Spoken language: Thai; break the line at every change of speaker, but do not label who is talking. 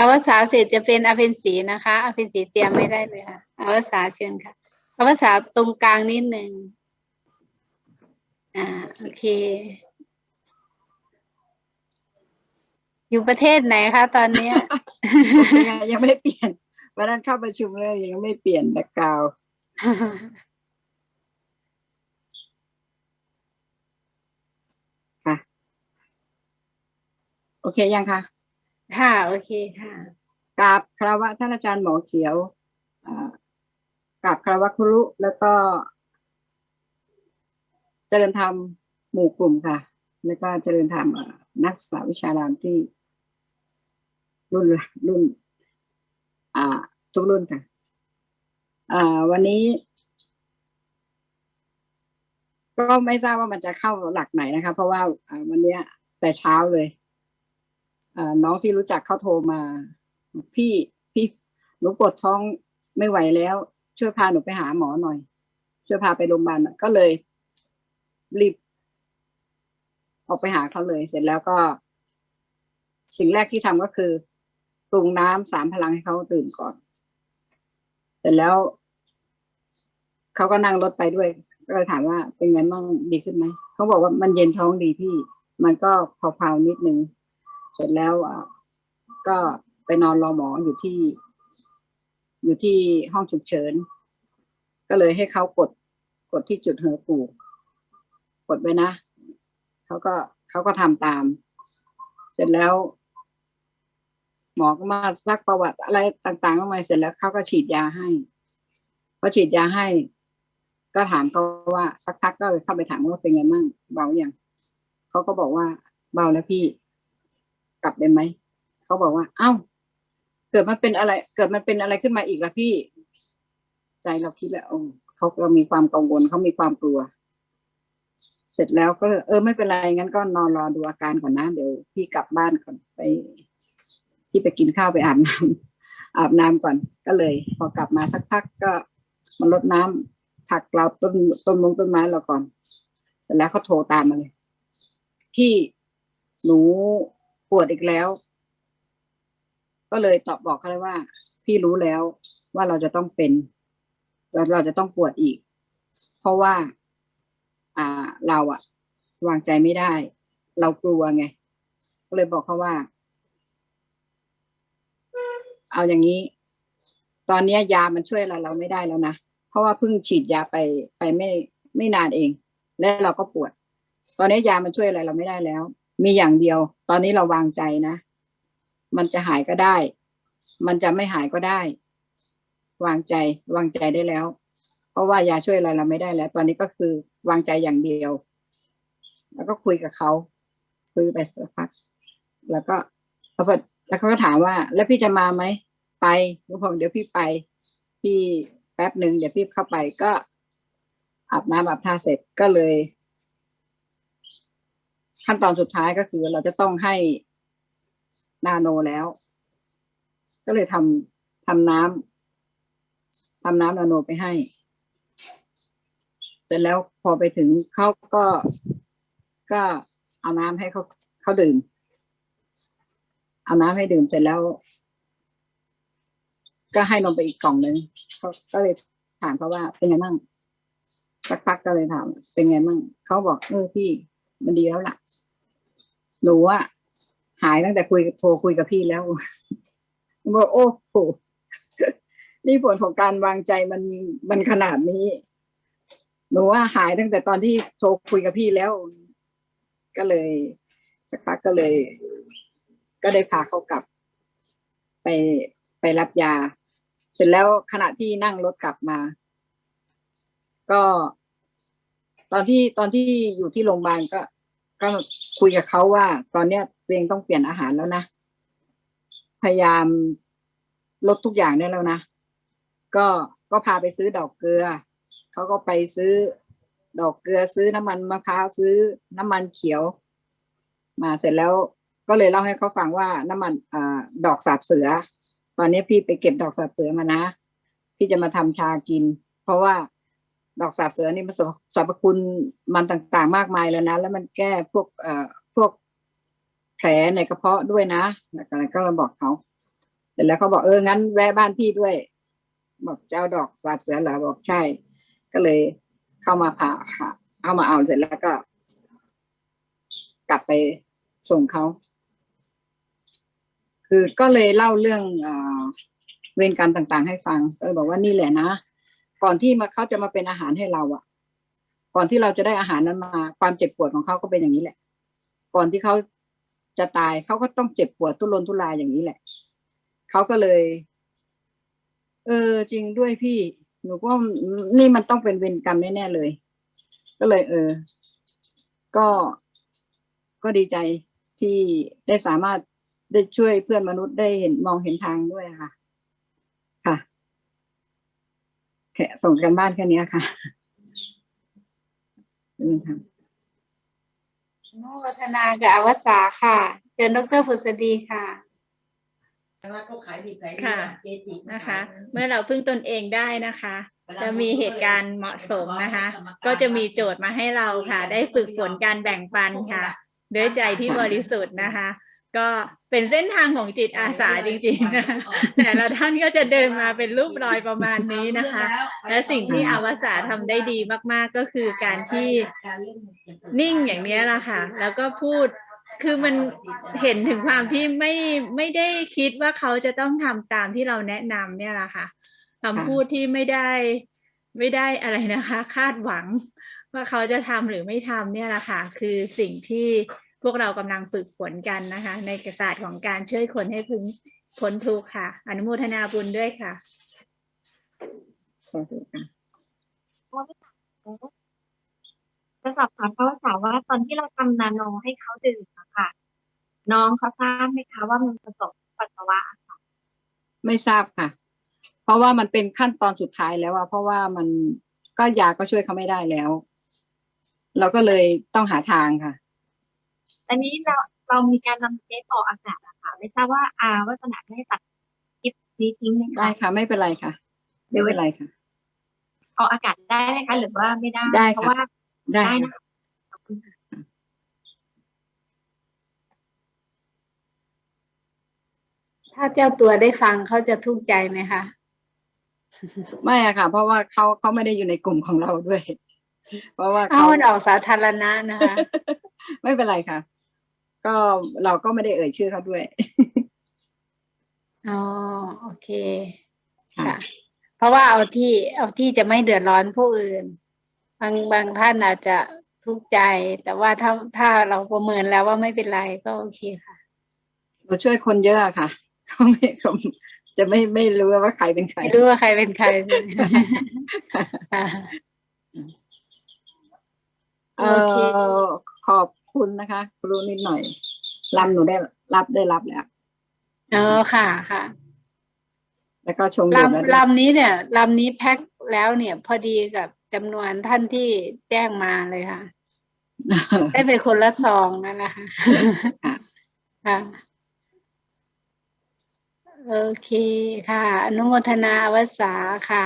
อวสานเสร็จจะเป็นอเพนสีนะคะอเพนสีเตรียมไม่ได้เลยค่ะอวสานเชิญค่ะอวสานตรงกลางนิดหนึ่งอ่าโอเค อยู่ประเทศไหนคะตอนเนี้ย
ยังยังไม่ได้เปลี่ยนวันนั้นเข้าประชุมเลยยังไม่เปลี่ยนแบ็กกราวด์ค่ะ โอเคยังคะ
ค่ะโอเคค่ะ
กราบคารวะท่านอาจารย์หมอเขียวกราบคารวะครุแล้วก็ เจริญธรรมหมู่กลุ่มค่ะ แล้วก็เจริญธรรมนักศึกษาวิชารามที่ รุ่นละรุ่น อ่า ทุกรุ่นค่ะอ่าวันนี้ ก็ไม่ทราบว่ามันจะเข้าหลักไหนนะคะ เพราะว่าวันเนี้ย แต่เช้าเลย น้องที่รู้จักเขาโทรมา พี่พี่หนูปวดท้องไม่ไหวแล้ว ช่วยพาหนูไปหาหมอหน่อย ช่วยพาไปโรงพยาบาลก็เลยรีบออกไปหาเขาเลย เสร็จแล้วก็ สิ่งแรกที่ทำก็คือปรุงน้ำสามพลังให้เขาตื่นก่อน เสร็จแล้วเขาก็นั่งรถไปด้วย ก็เลยถามว่าเป็นไงบ้างดีขึ้นไหมเขาบอกว่ามันเย็นท้องดีพี่ มันก็เผาๆนิดนึง ร็จแล้วก็ไปนอนรอหมออยู่ที่ อยู่ที่ห้องฉุกเฉิน ก็เลยให้เขากดกดที่จุดเหัวปูกกดไว้นะเขาก็เขาก็ทำตาม เสร็จแล้ว หมอก็มาซักประวัติอะไรต่างๆมากมายเสร็จแล้วเขาก็ฉีดยาให้พอฉีดยาให้ ก็ถามเขาว่าสักพักก็เข้าไปถามว่าเป็นไงมั่งเบาอย่างเขาก็บอกว่าเบาแล้วพี่ กลับได้ไหมเขาบอกว่า เอ้า เกิดมันเป็นอะไร เกิดมันเป็นอะไรขึ้นมาอีกละพี่ ใจเราคิดแล้วอ้เขาก็มีความกังวลเขามีความกลัว เสร็จแล้วก็ เออไม่เป็นไรงั้นก็นอนรอดูอาการก่อนนะเดี๋ยวพี่กลับบ้านก่อนไปพี่ไปกินข้าวไปอาบน้ำอาบน้ำก่อน ก็เลย พอกลับมาสักพักก็มันลดน้ำผักเราต้นต้นมงต้นไม้เราก่อนเสร็จแล้วเขาโทรตามมาเลย พี่หนู ปวดอีกแล้ว ก็เลยตอบบอกเขาเลยว่า พี่รู้แล้วว่าเราจะต้องเป็นเราเราจะต้องปวดอีก เพราะว่า อ่าเราอะวางใจไม่ได้ เรากลัวไง ก็เลยบอกเขาว่า เอาอย่างนี้ ตอนนี้ยยามันช่วยอะไรเราไม่ได้แล้วนะเพราะว่าเพิ่งฉีดยาไปไปไม่ไม่นานเอง และเราก็ปวด ตอนนี้ยามันช่วยอะไรเราไม่ได้แล้ว มีอย่างเดียว ตอนนี้เราวางใจนะ มันจะหายก็ได้ มันจะไม่หายก็ได้ วางใจ วางใจได้แล้ว เพราะว่ายาช่วยอะไรเราไม่ได้แล้ว ตอนนี้ก็คือวางใจอย่างเดียว แล้วก็คุยกับเขาคุยไปสักพัก แล้วก็เขาแล้วเขาก็ถามว่า แล้วพี่จะมาไหมไปก็ผมเดี๋ยวพี่ไป พี่แป๊บหนึ่งเดี๋ยวพี่เข้าไปก็อาบน้ำอาบท่าเสร็จก็เลย ขั้นตอนสุดท้ายก็คือเราจะต้องให้นาโนแล้ว ก็เลยทำทำน้ำทำน้ำนาโนไปให้ เสร็จแล้วพอไปถึงเขาก็ก็เอาน้ำให้เขาเขาดื่ม เอาน้ำให้ดื่มเสร็จแล้ว ก็ให้นมไปอีกกล่องหนึ่งเขาก็เลยถามเขาว่าเป็นไงมั่งสักพักก็เลยถาม เป็นไงมั่งเขาบอกเออพี่มันดีแล้วล่ะ หนูอะหายตั้งแต่คุยโทรคุยกับพี่แล้วบอกโอ้โหนี่ผลของการวางใจมันมันขนาดนี้ หนูว่าหายตั้งแต่ตอนที่โทรคุยกับพี่แล้ว ก็เลย สักพักก็เลย ก็ได้พาเขากลับ ไปไปรับยา เสร็จแล้วขณะที่นั่งรถกลับมา ก็ ตอนที่ตอนที่อยู่ที่โรงพยาบาลก็ก็ คุยกับเขาว่า ตอนเนี้ยตัวเองต้องเปลี่ยนอาหารแล้วนะพยายามลดทุกอย่างได้แล้วนะก็ก็พาไปซื้อดอกเกลือเขาก็ไปซื้อดอกเกลือซื้อน้ำมันมะพร้าวซื้อน้ำมันเขียว มาเสร็จแล้วก็เลยเล่าให้เขาฟังว่าน้ำมันอดอกสาบเสือ ตอนนี้พี่ไปเก็บดอกสาบเสือมานะ พี่จะมาทำชากิน เพราะว่า ดอกสาบเสือนี่มันสรรพคุณมันต่างๆ มากมายแล้วนะ แล้วมันแก้พวกเอ่อพวกแผลในกระเพาะด้วยนะแล้วก็เราบอกเขาเสร็จแล้วเขาบอกเอองั้นแวะบ้านพี่ด้วย บอกเจ้าดอกสาบเสือเหรอบอกใช่ ก็เลยเข้ามาผ่าค่ะ เอามาเอาเสร็จแล้วก็ กลับไปส่งเขาคือก็เลยเล่าเรื่องเวรกรรมต่าง ๆ ให้ฟังก็เลยบอกว่านี่แหละนะ ก่อนที่มาเขาจะมาเป็นอาหารให้เราอะก่อนที่เราจะได้อาหารนั้นมา ความเจ็บปวดของเขาก็เป็นอย่างนี้แหละ ก่อนที่เขาจะตายเขาก็ต้องเจ็บปวดทุรนทุรายอย่างนี้แหละเขาก็เลย เออ จริงด้วยพี่ หนูก็นี่มันต้องเป็นเวรกรรมแน่ๆเลย ก็เลย เออ ก็ก็ดีใจที่ได้สามารถได้ช่วยเพื่อนมนุษย์ได้เห็นมองเห็นทางด้วยค่ะ ค่ะ ค่ส่งกันบ้านแค่เนี้ยค่ะเป็นทาง
อนุโมทนากับอวสาค่ะ เชิญดรผุษดีค่ะ
ค่ะนะคะ เมื่อเราพึ่งตนเองได้นะคะจะมีเหตุการณ์เหมาะสมนะคะ ก็จะมีโจทย์มาให้เราค่ะ ได้ฝึกฝนการแบ่งปันค่ะ ด้วยใจที่บริสุทธิ์นะคะ ก็เป็นเส้นทางของจิตอาสาจริงๆนะคะแต่ละท่านก็จะเดินมาเป็นรูปรอยประมาณนี้นะคะ และสิ่งที่อวสาทำได้ดีมากๆก็คือการที่นิ่งอย่างนี้แหละค่ะ แล้วก็พูดคือมันเห็นถึงความที่ไม่ไม่ได้คิดว่าเขาจะต้องทำตามที่เราแนะนำเนี่ยแหละค่ะคำพูดที่ไม่ได้ไม่ได้อะไรนะคะ คาดหวังว่าเขาจะทำหรือไม่ทำเนี่ยแหละค่ะ คือสิ่งที่ พวกเรากำลังฝึกฝนกันนะคะ ในศาสตร์ของการช่วยคนให้พ้นพ้นทุกข์ค่ะ อนุโมทนาบุญด้วยค่ะ
ขอบคุณค่ะ
จะสอบถามเขาสาวว่าตอนที่เราทำนาโนให้เขาดื่มอะค่ะ น้องเขาทราบไหมคะว่ามันผสมปัสสาวะอะค่ะ
ไม่ทราบค่ะ เพราะว่ามันเป็นขั้นตอนสุดท้ายแล้วอะเพราะว่ามันก็ยาก็ช่วยเขาไม่ได้แล้ว เราก็เลยต้องหาทางค่ะ
อันนี้เราเรามีการนำเทปออกอากาศอะค่ะ ไม่ทราบว่าอาวัฒนาได้ตัดคลิปนี้ทิ้งไหม
ได้
คะ
ค่ะ ไม่เป็นไรค่ะไม่เป็นไรค่ะ
ออกอากาศได้ไหมคะหรือว่าไม่ได้
ได้ค่ะ
เพราะว่า
ได้
ได้
ค่ะ
นะคะขอบคุณค่ะ
ถ้าเจ้าตัวได้ฟังเขาจะทุกข์ใจไหมคะ
ไม่อะค่ะ เพราะว่าเขาเขาไม่ได้อยู่ในกลุ่มของเราด้วย เพราะว่า
เอา
เขา
มันออกสาธารณะนะคะ
ไม่เป็นไรค่ะ ก็เราก็ไม่ได้เอ่ยชื่อเขาด้วย
อ๋อโอเค
ค่ะ
ค่ะ เพราะว่าเอาที่เอาที่จะไม่เดือดร้อนผู้อื่น บางบางท่านอาจจะทุกข์ใจ แต่ว่าถ้าถ้าเราประเมินแล้วว่าไม่เป็นไรก็โอเคค่ะ
เราช่วยคนเยอะอะค่ะเขาไม่เขาจะไม่ไม่รู้ว่าใครเป็นใคร
ไม่รู้ว่าใครเป็นใครค่ะ
เอ
โอเค
อขอบ คุณนะคะรู้นิดหน่อยลำหนูได้รับได้รับแล้ว
อ๋อค่ะค่ะ
แล้วก็ชงดื่มแล้ว
ลำลำนี้เนี่ยลำนี้แพ็คแล้วเนี่ย พอดีกับจำนวนท่านที่แจ้งมาเลยค่ะ ได้ไปคนละซองนั่นแหละค่ะ
ค่ะ
ค่ะโอเคค่ะ อนุโมทนาอวสาค่ะ